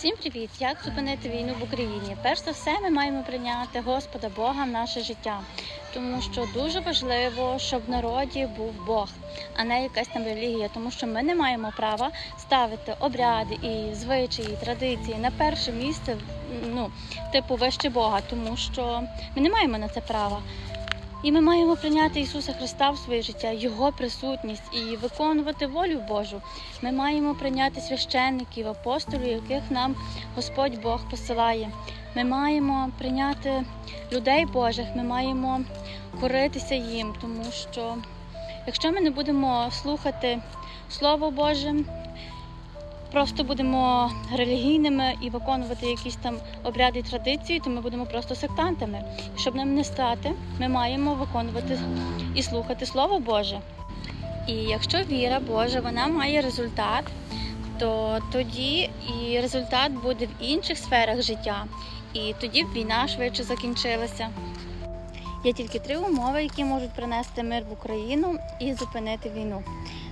Всім привіт! Як зупинити війну в Україні? Перш за все, ми маємо прийняти Господа Бога в наше життя, тому що дуже важливо, щоб в народі був Бог, а не якась там релігія, тому що ми не маємо права ставити обряди і звичаї, і традиції на перше місце, ну типу вище Бога, тому що ми не маємо на це права. І ми маємо прийняти Ісуса Христа в своє життя, Його присутність і виконувати волю Божу. Ми маємо прийняти священників, апостолів, яких нам Господь Бог посилає. Ми маємо прийняти людей Божих, ми маємо коритися їм, тому що якщо ми не будемо слухати Слово Боже, просто будемо релігійними і виконувати якісь там обряди і традиції, то ми будемо просто сектантами. Щоб нам не стати, ми маємо виконувати і слухати Слово Боже. І якщо віра Божа вона має результат, то тоді і результат буде в інших сферах життя, і тоді війна швидше закінчилася. Є тільки три умови, які можуть принести мир в Україну і зупинити війну.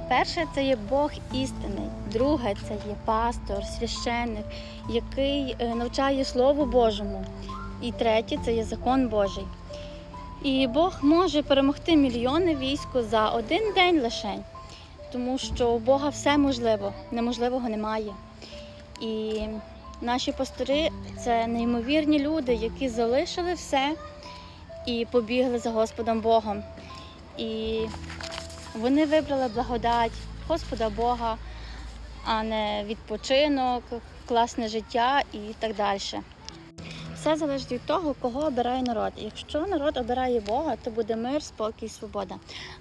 Перше це є Бог істинний, друге це є пастор, священник, який е, навчає Слову Божому. І третє це є закон Божий. І Бог може перемогти мільйони військо за один день лишень, тому що у Бога все можливо, неможливого немає. І наші пастори це неймовірні люди, які залишили все і побігли за Господом Богом. І вони вибрали благодать Господа Бога, а не відпочинок, класне життя і так далі. Все залежить від того, кого обирає народ. Якщо народ обирає Бога, то буде мир, спокій, свобода.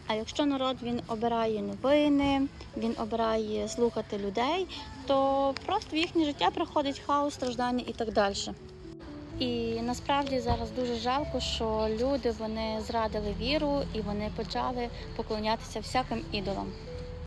А якщо народ він обирає новини, він обирає слухати людей, то просто в їхнє життя приходить хаос, страждання і так далі. І насправді зараз дуже жалко, що люди вони зрадили віру і вони почали поклонятися всяким ідолам.